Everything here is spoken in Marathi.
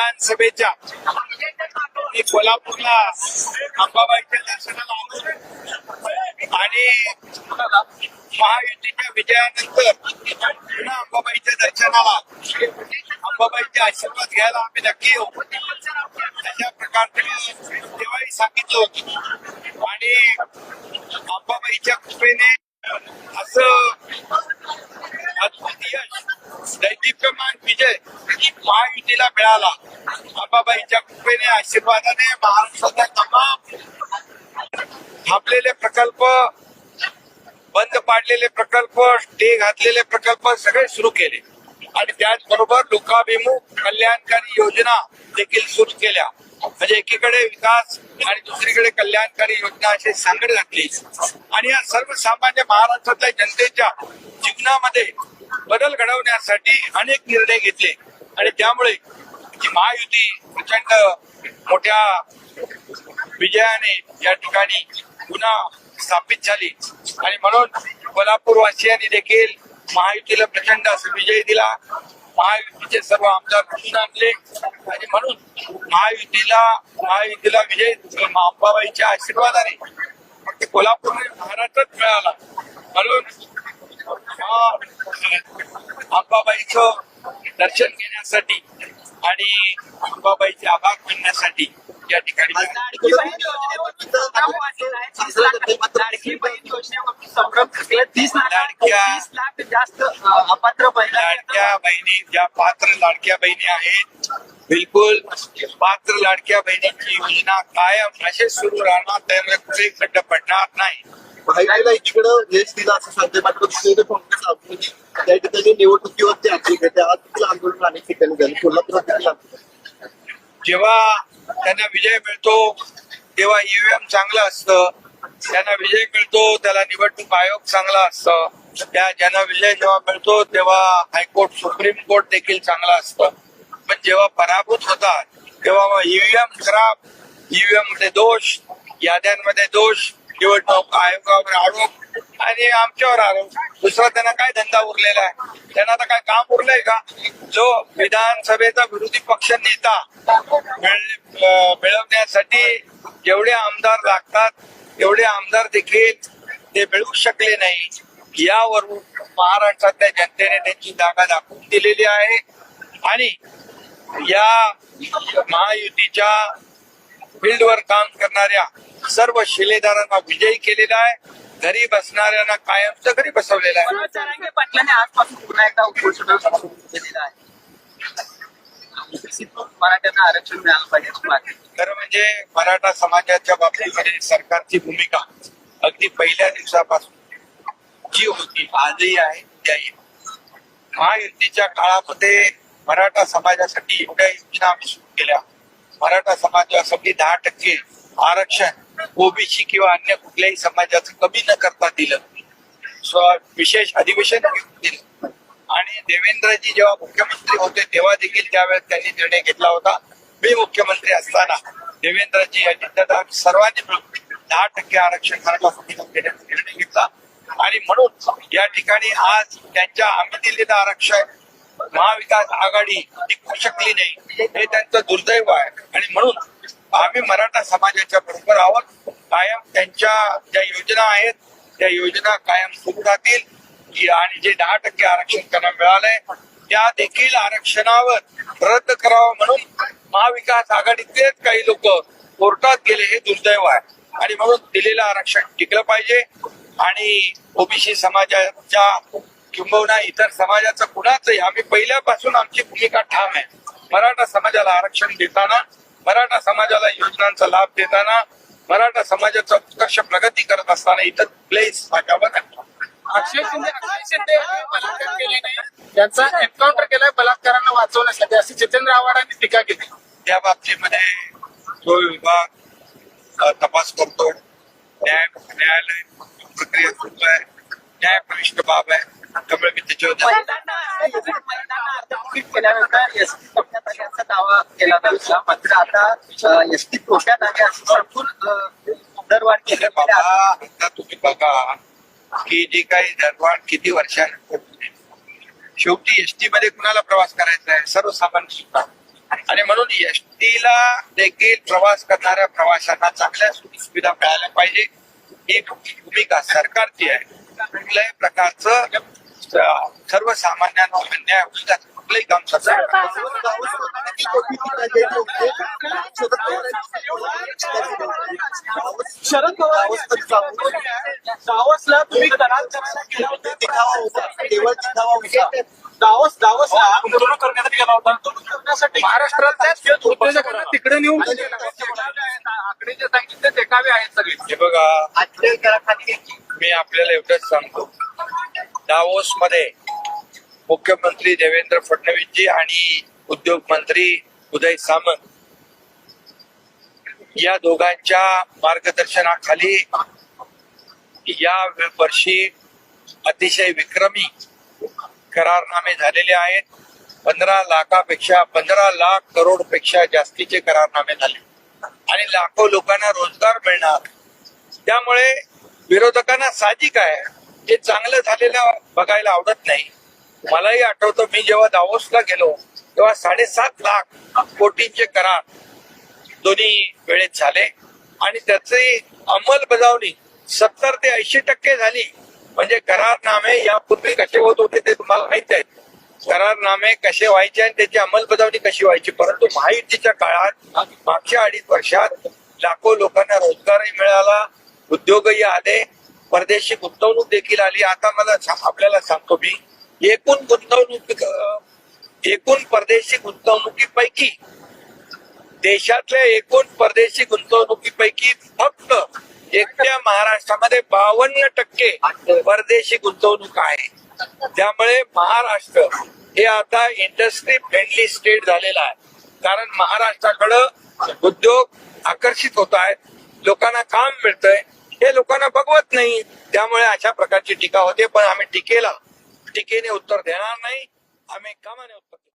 विधानसभेच्या आणि कोल्हापूरला अंबाबाईच्या दर्शनाला आलो आणि महायुतीच्या विजयानंतर पुन्हा अंबाबाईच्या दर्शनाला अंबाबाईचे आशीर्वाद घ्यायला आम्ही नक्की येऊ. अशा प्रकारचे तेव्हाही सांगितलं होतं. आणि अंबाबाईच्या कृपेने असं अद्भुत यश दैदिप्यमान विजय महायुतीला मिळाला. अंबाबाईच्या कृपेने आशीर्वादाने महाराष्ट्रातल्या तमाम थांबलेले प्रकल्प बंद पाडलेले प्रकल्प स्टे घातलेले प्रकल्प सगळे सुरू केले. आणि त्याचबरोबर लोकाभिमुख कल्याणकारी योजना देखील सुरू केल्या. म्हणजे एकीकडे विकास आणि दुसरीकडे कल्याणकारी योजना अशी सांगड घातली. आणि या सर्वसामान्य महाराष्ट्रातल्या जनतेच्या जीवनामध्ये बदल घडवण्यासाठी अनेक निर्णय घेतले. आणि त्यामुळे जी महायुती प्रचंड मोठ्या विजयाने या ठिकाणी पुन्हा स्थापित झाली. आणि म्हणून कोल्हापूरवासियांनी देखील महायुतीला प्रचंड असं विजय दिला. महायुतीचे सर्व आमदार निवडून आणले. आणि म्हणून महायुतीला महायुतीला विजय अंबाबाईच्या आशीर्वादाने फक्त कोल्हापूर महाराष्ट्रात मिळाला. म्हणून अंबाबाईच अंबाबाईचं दर्शन घेण्यासाठी आणि अंबाबाईचे आभार मानण्यासाठी या ठिकाणी. तीस लाडक्या- जास्त अपात्र बहिणी ज्या पात्र लाडक्या बहिणी आहेत बिलकुल पात्र लाडक्या बहिणीची योजना कायम असे सुरू राहणार त्यामुळे कुठे खड्ड पडणार नाही भाईला इकडं यश दिलं असं सांगते मात्र दुसरीकडे काँग्रेस आंदोलन त्या ठिकाणी निवडणुकीवरती आंदोलन आज आंदोलन अनेक ठिकाणी झालं कोल्हापुरात. जेव्हा त्यांना विजय मिळतो तेव्हा ईव्हीएम चांगलं असतं. त्यांना विजय मिळतो त्याला निवडणूक आयोग चांगला असतं. त्या ज्यांना विजय जेव्हा मिळतो तेव्हा हायकोर्ट सुप्रीम कोर्ट देखील चांगलं असतं. पण जेव्हा पराभूत होतात तेव्हा ईव्हीएम खराब ईव्हीएममध्ये दोष याद्यांमध्ये दोष निवडणूक आयोगावर आरोप आणि आमच्यावर आरोप. दुसरा त्यांना काय धंदा उरलेला आहे? त्यांना आता काय काम उरलंय का? जो विधानसभेचा विरोधी पक्ष नेता मिळवण्यासाठी जेवढे आमदार लागतात तेवढे आमदार देखील ते मिळू शकले नाही. यावरून महाराष्ट्रातल्या जनतेने त्यांची जागा दाखवून दिलेली आहे. आणि या महायुतीच्या फील्डवर काम करणाऱ्या सर्व शिलेदारांना विजयी केलेला आहे घरी बसणाऱ्यांना कायमचं घरी बसवलेलं आहे पाटलांनी आजपासून पुन्हा एकदा उपोषण सुरू केलेलं आहे मराठ्यांना आरक्षण मिळालं पाहिजे. खरं म्हणजे मराठा समाजाच्या बाबतीमध्ये सरकारची भूमिका अगदी पहिल्या दिवसापासून जी होती आजही आहे त्याही. महायुतीच्या काळामध्ये मराठा समाजासाठी एवढ्या योजना आम्ही सुरू केल्या मराठा समाजासाठी दहा टक्के आरक्षण ओबीसी किंवा अन्य कुठल्याही समाजाचं कमी न करता दिलं. विशेष अधिवेशन दिलं. आणि देवेंद्रजी जेव्हा मुख्यमंत्री होते तेव्हा देखील त्यावेळेस त्यांनी निर्णय घेतला होता. मी मुख्यमंत्री असताना देवेंद्रजी अजितदादा सर्वांनी मिळून दहा टक्के आरक्षण मराठा समाजाला देण्याचा निर्णय घेतला. आणि म्हणून या ठिकाणी आज त्यांच्या आम्ही दिलेलं आरक्षण महाविकास आघाडी टिकू शकली नाही हे त्यांचं दुर्दैव आहे. आणि म्हणून आम्ही मराठा समाजाच्या बरोबर आहोत. कायम त्यांच्या ज्या योजना आहेत त्या योजना कायम सुरू राहतील. आणि जे दहा टक्के आरक्षण त्यांना मिळालंय त्या देखील आरक्षणावर रद्द करावं म्हणून महाविकास आघाडीतलेच काही लोक कोर्टात गेले हे दुर्दैव आहे. आणि म्हणून दिलेलं आरक्षण टिकलं पाहिजे. आणि ओबीसी समाजाच्या किंबहुना इतर समाजाचं कुणाचंही. आम्ही पहिल्यापासून आमची भूमिका ठाम आहे. मराठा समाजाला आरक्षण देताना मराठा समाजाला योजनांचा लाभ देताना मराठा समाजाचं उत्कर्ष प्रगती करत असताना इतर कुठल्याही समाजावर नाही. अक्षय शिंदे अक्षय शिंदे यांनी बलात्कार केले नाही. त्यांचा एन्काउंटर केलाय बलात्कारांना वाचवण्यासाठी. अशी जितेंद्र आव्हाडांनी टीका केली. त्या बाबतीमध्ये तो विभाग अ, तपास करतो न्याय न्यायालय प्रक्रिया सुरू आहे. न्यायप्रविष्ट बाब आहे. त्यामुळे मी त्याच्यावर महिलांना महिलांना अर्धकुपित केल्यानंतर एसटी कोट्यात आली असा दावा केला जायचा मात्र आता एसटी कोट्यात आली असं सांगून अ, दरवाढ केली अरे बाबा आता तुम्ही बघा की जी काही दरवाढ किती वर्षानंतर होते. शेवटी एसटी मध्ये कुणाला प्रवास करायचा आहे? सर्वसामान्य सुद्धा. आणि म्हणून एसटीला देखील प्रवास करणाऱ्या प्रवाशांना चांगल्या सुविधा मिळाल्या पाहिजे. ही भूमिका सरकारची आहे. कुठल्याही प्रकारचं सर्वसामान्यांना अन्याय होईल कुठलंही काम. शरद पवार दावसला तुम्ही करार करायला गेला होता दिखावा होता केवळ दिखावा होता दावस दावसला गुंतवणूक करण्यासाठी गेला होता गुंतवणूक करण्यासाठी महाराष्ट्रातल्या उद्योजकांना तिकडे नेऊन आकडे जे सांगितले ते कावे आहेत सगळे हे बघा मी आपल्याला एवढंच सांगतो डावोस मध्ये मुख्यमंत्री देवेंद्र फडणवीसजी आणि उद्योग मंत्री उदय सामंत या दोघांच्या मार्गदर्शनाखाली या वर्षी अतिशय विक्रमी करारनामे झालेले आहेत. पंधरा लाखापेक्षा पंधरा लाख करोडपेक्षा जास्तीचे करारनामे झाले. आणि लाखो लोकांना रोजगार मिळणार. त्यामुळे विरोधकांना साहजिक आहे. हे चांगलं झालेलं बघायला आवडत नाही. मलाही आठवतं मी जेव्हा दावोसला गेलो तेव्हा साडेसात लाख कोटींचे करार दोन्ही वेळेत झाले. आणि त्याची अंमलबजावणी सत्तर ते ऐंशी टक्के झाली. म्हणजे करारनामे यापूर्वी कसे होत होते ते तुम्हाला माहीत आहे. करारनामे कसे व्हायचे आणि त्याची अंमलबजावणी कशी व्हायची? परंतु महायुतीच्या काळात मागच्या अडीच वर्षात लाखो लोकांना रोजगारही मिळाला उद्योगही आले परदेशी गुंतवणूक देखील आली. आता मला आपल्याला सांगतो मी एकूण गुंतवणूक एकूण परदेशी गुंतवणुकीपैकी देशातल्या एकूण परदेशी गुंतवणुकीपैकी फक्त एकट्या महाराष्ट्रामध्ये बावन्न टक्के परदेशी गुंतवणूक आहे. त्यामुळे महाराष्ट्र हे आता इंडस्ट्री फ्रेंडली स्टेट झालेला आहे. कारण महाराष्ट्राकडं उद्योग आकर्षित होत आहेत. लोकांना काम मिळतंय. हे लोकांना बघवत नाही. त्यामुळे अशा प्रकारची टीका होते पण आम्ही टीकेला टीकेने उत्तर देणार नाही. आम्ही कामाने उत्तर